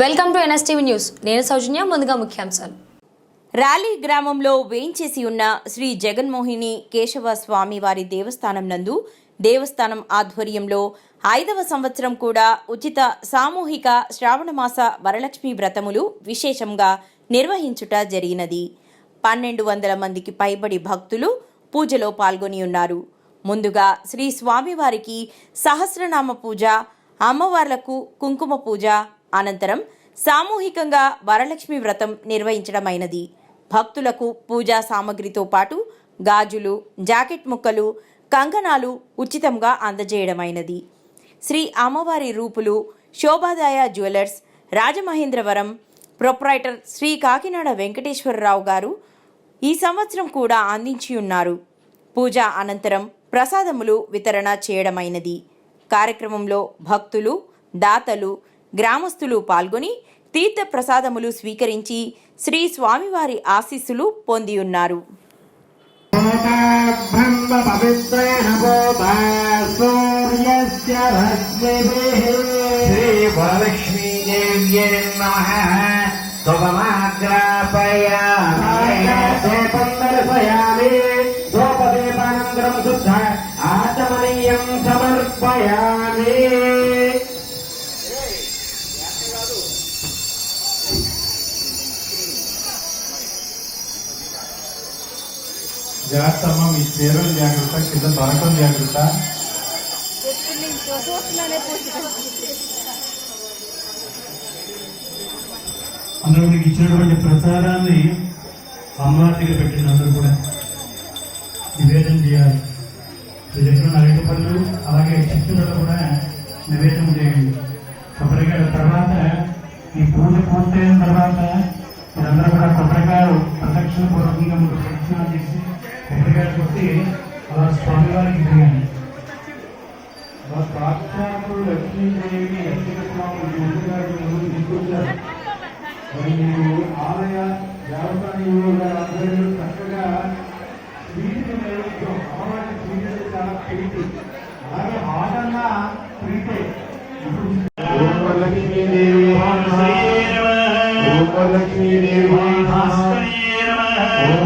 Welcome to NSTV news. నేను సౌజన్య ముందుగా ముఖ్యాంశాలు. ర్యాలీ గ్రామంలో వేయించేసి ఉన్న శ్రీ జగన్మోహిని కేశవ స్వామి వారి దేవస్థానం నందు దేవస్థానం ఆధ్వర్యంలో ఐదవ సంవత్సరం కూడా ఉచిత సామూహిక శ్రావణమాస వరలక్ష్మి వ్రతములు విశేషంగా నిర్వహించుట జరిగినది. పన్నెండు వందల మందికి పైబడి భక్తులు పూజలో పాల్గొని ఉన్నారు. ముందుగా శ్రీ స్వామివారికి సహస్రనామ పూజ అమ్మవార్లకు కుంకుమ పూజ అనంతరం సామూహికంగా వరలక్ష్మి వ్రతం నిర్వహించడమైనది. భక్తులకు పూజా సామగ్రితో పాటు గాజులు జాకెట్ ముక్కలు కంకణాలు ఉచితంగా అందజేయడమైనది. శ్రీ అమ్మవారి రూపులు శోభాదాయ జ్యువెలర్స్ రాజమహేంద్రవరం ప్రొప్రైటర్ శ్రీ కాకినాడ వెంకటేశ్వరరావు గారు ఈ సంవత్సరం కూడా అందించి ఉన్నారు పూజ అనంతరం ప్రసాదములు వితరణ చేయడమైనది. కార్యక్రమంలో భక్తులు దాతలు గ్రామస్తులు పాల్గొని తీర్థ ప్రసాదములు స్వీకరించి శ్రీ స్వామివారి ఆశీస్సులు పొంది ఉన్నారు జాగ్రత్త అమ్మ మీ చీరలు జాగ్రత్త కింద దొరకం జాగ్రత్త. అందరూ మీకు ఇచ్చినటువంటి ప్రచారాన్ని అమ్మవారికి పెట్టిన అందరూ కూడా. నివేదన చేయాలి. మీ దగ్గర ఉన్న అరటి పళ్ళు అలాగే చిత్తూరులో కూడా నివేదన చేయండి. కొబ్బరికాయల తర్వాత ఈ పూజ పూర్తయిన తర్వాత మీరందరూ కూడా కొబ్బరికాయలు ప్రదక్షిణ పూర్వకంగా మీరు ప్రదక్షిణ చేసి ఒకటిగారికి వచ్చి అలా స్వామివారికి దిగాను అలా ప్రార్థనలు లక్ష్మీదేవి తీసుకొచ్చారు. మరి మీరు ఆలయ దేవతాయువుల అందరూ చక్కగా ప్రీతిని నేర్పుతాం అమ్మవారికి ప్రీతి చాలా ప్రీతి అలాగే ఆటన్నా ప్రీతే లక్ష్మీదేవి లక్ష్మీదేవి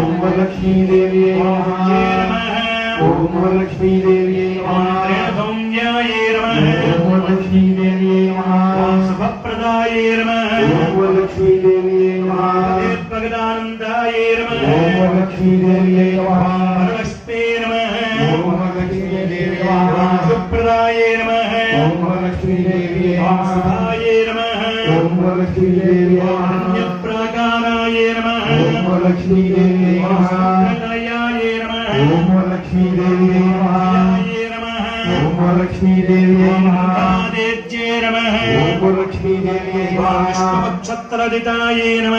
ओम लक्ष्मी देवी ओम लक्ष्मी देवी ओम लक्ष्मी देवी शुभप्रदाय ओम लक्ष्मी देवी भगदानंदाय ओम लक्ष्मी देवी नमस्ते नमः। ओम लक्ष्मी देवी शुभप्रदाय नमः। ओम लक्ष्मी देवी सुधाय ओम लक्ष्मी देवी अन्यप्राकाराय नमः। ओम लक्ष्मी देवी క్షత్రదితాయే నమ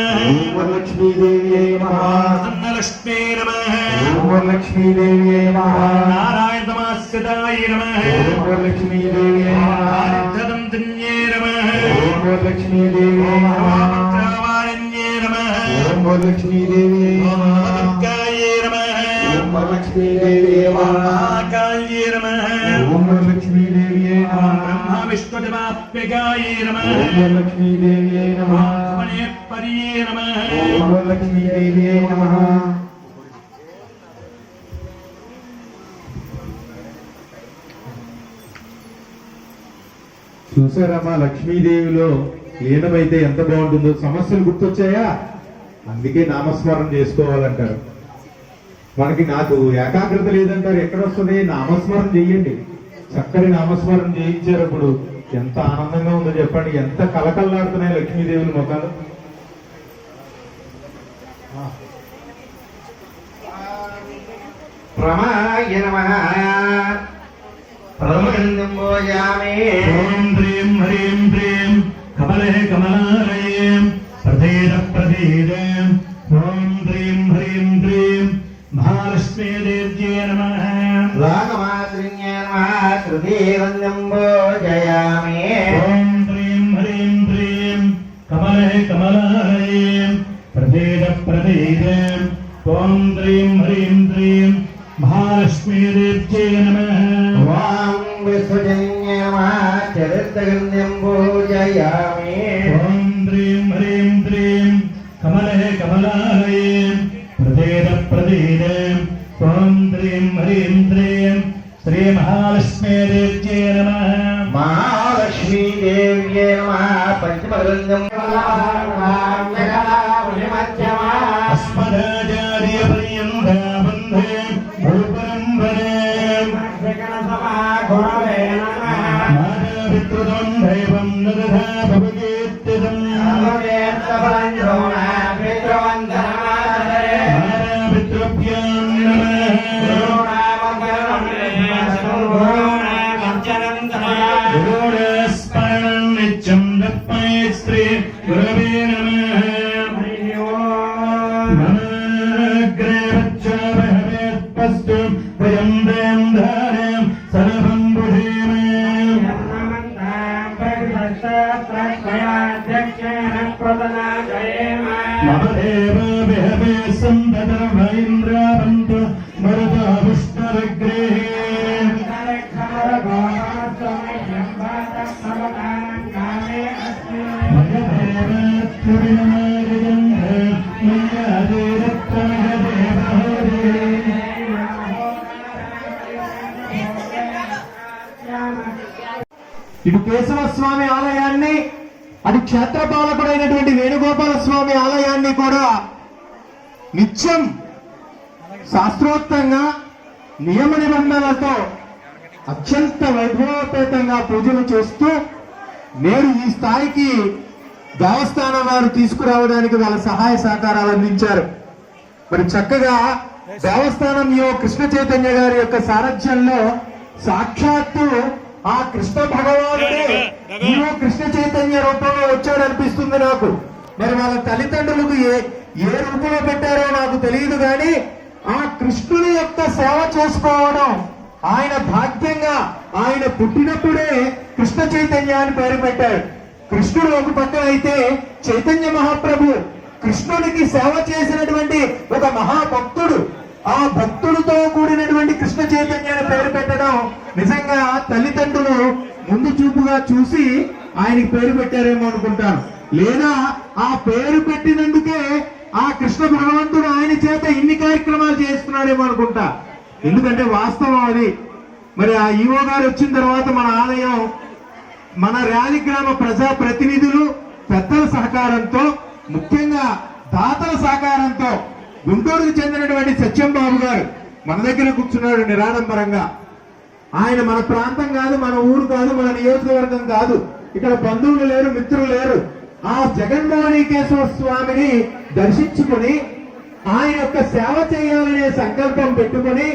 లక్ష్మీదేవ్యై మహాలక్ష్మీ నమ లక్ష్మీదేవ్యై నారాయణ తమాస్యదాయ నమ లక్ష్మీదేవ్యై ఆరిద్ధదంతిన్యే నమ లక్ష్మీదేవ్యై మహావాణ్యే నమ లక్ష్మీదేవ్యై దుర్గాయే నమ లక్ష్మీదేవ్యై మహాకాల్యే నమ నమః. చూసారమ్మా లక్ష్మీదేవిలో లీనమైతే ఎంత బాగుంటుందో? సమస్యలు గుర్తొచ్చాయా? అందుకే నామస్మరణ చేసుకోవాలంటారు. మనకి నాకు ఏకాగ్రత లేదంటారు. ఎక్కడ వస్తుంది నామస్మరణ చెయ్యండి. చక్కటి నామస్మరణ చేయించేటప్పుడు ఎంత ఆనందంగా ఉందో చెప్పండి. ఎంత కలకల్లాడుతున్నాయి లక్ష్మీదేవుల ముఖాలు. రమాయ నమః. ప్రథమగంధం భోజామి. ఓం హ్రీం హ్రీం హ్రీం కమలే కమలాలయే ప్రదేద ప్రదేద ఓం హ్రీం హ్రీం హ్రీం మహాలక్ష్మీ దేవ్యే నమః రాగమాత్రిణ్యే నమః తృతీయందం భోజయామి ఓం హ్రీం హ్రీం హ్రీం కమలే కమలాలయే ప్రదేద ప్రదేద ఓం హ్రీం హ్రీం హ్రీం మహాలక్ష్మీ దేవ్యే నమః మాతాపితృతం దైవం నదధా భవగీత్యతం సర్వం బుధేమే మమ దేవ విహవే ఇటు కేశవ స్వామి ఆలయాన్ని అటు క్షేత్రపాలకుడైనటువంటి వేణుగోపాల స్వామి ఆలయాన్ని కూడా నిత్యం శాస్త్రోక్తంగా నియమ నిబంధనలతో అత్యంత వైభవోపేతంగా పూజలు చేస్తూ నేడు ఈ స్థాయికి దేవస్థానం వారు తీసుకురావడానికి వాళ్ళ సహాయ సహకారాలు అందించారు. మరి చక్కగా దేవస్థానం యో కృష్ణ చైతన్య గారి యొక్క సారథ్యంలో సాక్షాత్తు ఆ కృష్ణ భగవానుడే ఈయో కృష్ణ చైతన్య రూపంలో వచ్చాడు అనిపిస్తుంది నాకు. మరి వాళ్ళ తల్లిదండ్రులకు ఏ ఏ రూపంలో పెట్టారో నాకు తెలియదు కానీ ఆ కృష్ణుని యొక్క సేవ చేసుకోవడం ఆయన భాగ్యంగా ఆయన పుట్టినప్పుడే కృష్ణ చైతన్య అని పేరు పెట్టారు కృష్ణుడు ఒక పక్కన అయితే చైతన్య మహాప్రభు కృష్ణుడికి సేవ చేసినటువంటి ఒక మహాభక్తుడు. ఆ భక్తులతో కూడినటువంటి కృష్ణ చైతన్య పేరు పెట్టడం నిజంగా తల్లిదండ్రులు ముందు చూపుగా చూసి ఆయనకి పేరు పెట్టారేమో అనుకుంటాను. లేదా ఆ పేరు పెట్టినందుకే ఆ కృష్ణ భగవంతుడు ఆయన చేత ఇన్ని కార్యక్రమాలు చేస్తున్నాడేమో అనుకుంటా. ఎందుకంటే వాస్తవం అది. మరి ఆ ఈవో గారు వచ్చిన తర్వాత మన ఆలయం మన ర్యాలీ గ్రామ ప్రజా ప్రతినిధులు పెద్దల సహకారంతో ముఖ్యంగా దాతల సహకారంతో గుంటూరుకు చెందినటువంటి సత్యం బాబు గారు మన దగ్గర కూర్చున్నాడు నిరాడంబరంగా. ఆయన మన ప్రాంతం కాదు మన ఊరు కాదు మన నియోజకవర్గం కాదు. ఇక్కడ బంధువులు లేరు మిత్రులు లేరు. ఆ జగన్మోహనీకేశ్వర స్వామిని దర్శించుకుని ఆయన యొక్క సేవ చేయాలనే సంకల్పం పెట్టుకుని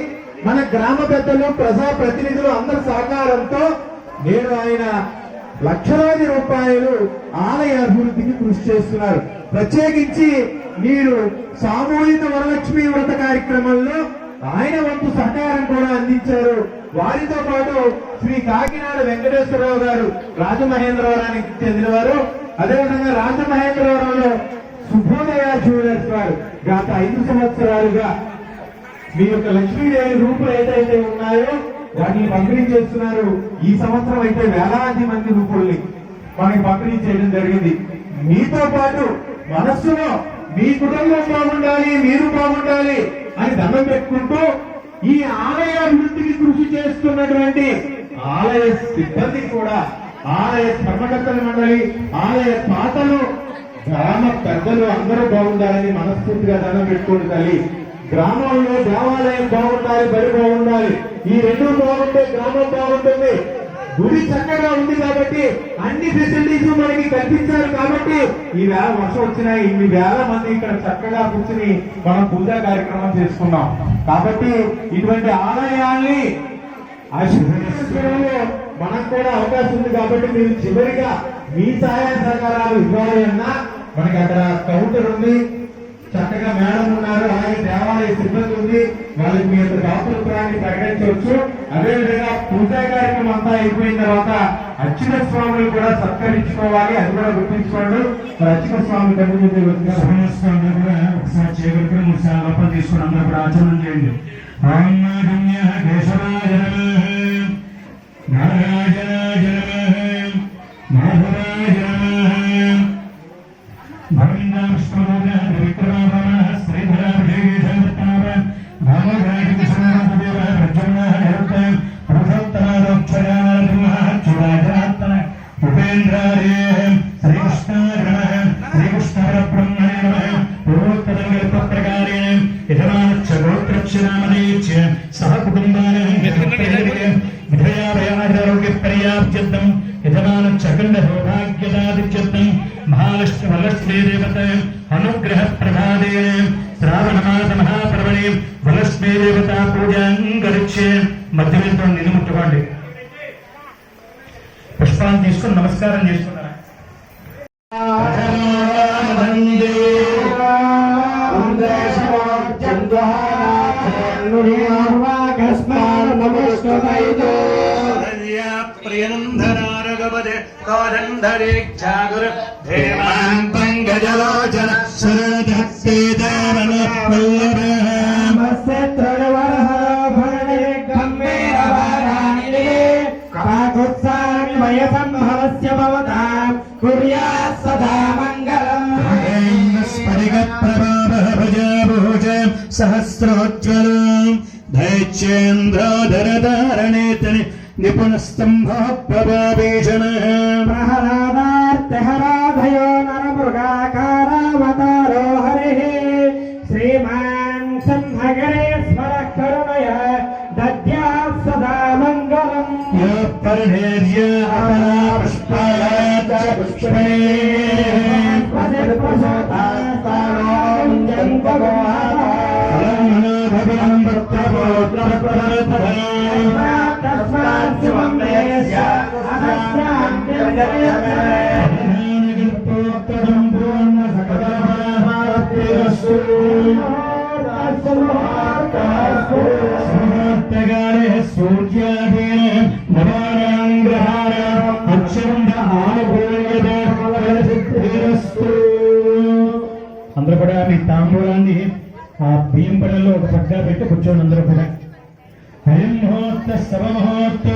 మన గ్రామ పెద్దలు ప్రజా ప్రతినిధులు అందరి సహకారంతో నేడు ఆయన లక్షలాది రూపాయలు ఆలయ అభివృద్ధికి కృషి చేస్తున్నారు. ప్రత్యేకించి మీరు సామూహిక వరలక్ష్మి వ్రత కార్యక్రమంలో ఆయన వంతు సహకారం కూడా అందించారు. వారితో పాటు శ్రీ కాకినాడ వెంకటేశ్వరరావు గారు రాజమహేంద్రవరానికి చెందినవారు. అదేవిధంగా రాజమహేంద్రవరంలో శుభోదయ జ్యువెలర్స్ వారు గత ఐదు సంవత్సరాలుగా మీ యొక్క లక్ష్మీదేవి రూపులు ఏదైతే ఉన్నాయో వాటిని పంపిణీ చేస్తున్నారు. ఈ సంవత్సరం అయితే వేలాది మంది రూపుల్ని మనకి పంపిణీ చేయడం జరిగింది. మీతో పాటు మనస్సులో మీ కుటుంబం బాగుండాలి మీరు బాగుండాలి అని దండం పెట్టుకుంటూ ఈ ఆలయ అభివృద్ధికి కృషి చేస్తున్నటువంటి ఆలయ సిబ్బంది కూడా ఆలయ ధర్మకర్తల మండలి ఆలయ పాతలు గ్రామ పెద్దలు అందరూ బాగుండాలని మనస్ఫూర్తిగా దండం పెట్టుకోండి తల్లి. గ్రామంలో దేవాలయం బాగుండాలి బడి బాగుండాలి. ఈ రెండు బాగుంటే గ్రామం బాగుంటుంది. గుడి చక్కగా ఉంది కాబట్టి అన్ని ఫెసిలిటీస్ మనకి కల్పించారు కాబట్టి ఈ వర్షం వచ్చినా ఇన్ని వేల మంది ఇక్కడ చక్కగా కూర్చుని మనం పూజా కార్యక్రమం చేసుకున్నాం. కాబట్టి ఇటువంటి ఆలయాల్ని మనకు కూడా అవకాశం ఉంది కాబట్టి మీరు చివరిగా మీ సహాయ సహకారాలు ఇవ్వాలి అన్నా మనకి అక్కడ కౌంటర్ ఉంది. చక్కగా మేడం ఉన్నారు అలాగే దేవాలయ సిబ్బంది ఉంది. వాళ్ళకి మీ యొక్క దాతృత్వాన్ని ప్రకటించవచ్చు. అదేవిధంగా పూజా కార్యక్రమం అంతా అయిపోయిన తర్వాత అచ్యుత స్వాములు కూడా సత్కరించుకోవాలి అది కూడా గుర్తుంచుకోండి. మరి అచ్యుత స్వామి కంటిన్యూ చేయవలసిందిగా కూడా ఒకసారి చేయగలిగిన మూడు సార్లు లోపల తీసుకుని అందరూ కూడా ఆచరణ చేయండి. ఓం యజమాన చకండ అఖండ సౌభాగ్యదాదిత్యర్థం మహాలక్ష్మి వరలక్ష్మీ దేవత అనుగ్రహ ప్రభాదే శ్రావణ మాస మహాపర్వణి వరలక్ష్మీ దేవత పూజాం గరిచ్చే మధ్యమితో నిన్ను ముట్టుకోండి. పుష్పాన్ని తీసుకుని నమస్కారం చేసుకోండి. చేసుకున్నారా ప్రియంధనారగపదే కోదండరే జాగురు దేవాన్ పంకజలోచన శరణేదవన సంభవస్య భవతాం కుర్యాత్ సదా మంగళం సహస్రోజ్వలం దైత్యేంద్రోధరధారణేతని నిపుణస్తంభ ప్రభాభీషణ ప్రహ్లాదార్తహరాధయో అందరూ కూడా మీ తాంబూలాన్ని ఆ బియ్యం పళ్ళలో ఒక పక్క పెట్టి కూర్చోండి అందరూ కూడా. హరిం ముహూర్త సమముహూర్తోస్తు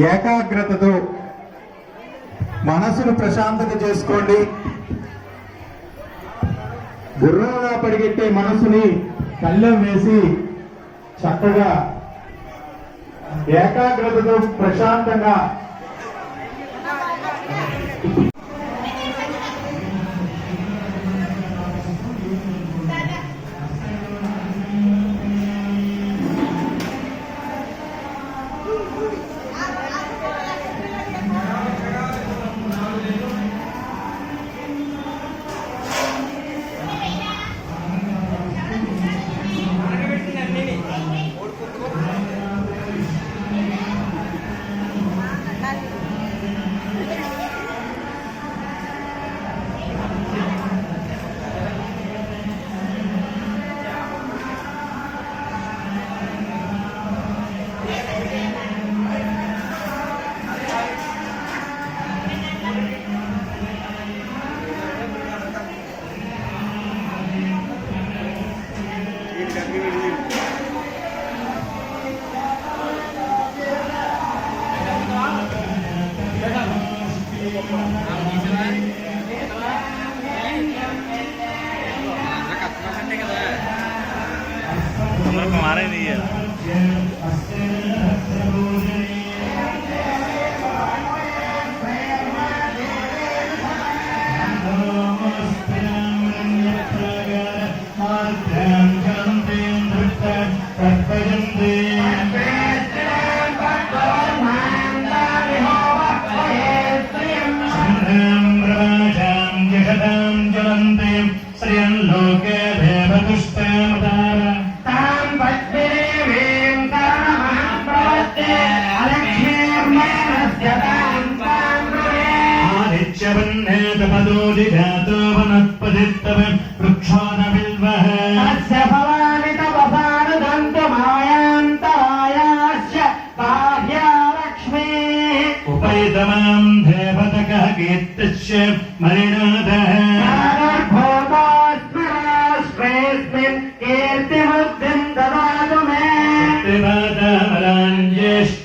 ఏకాగ్రతతో మనసును ప్రశాంతత చేసుకోండి. గుర్రంగా పరిగెట్టే మనసుని కళ్ళెం వేసి చక్కగా ఏకాగ్రతతో ప్రశాంతంగా आदित्यवन्ने तपदो जिघातो वनस्पतिस्तव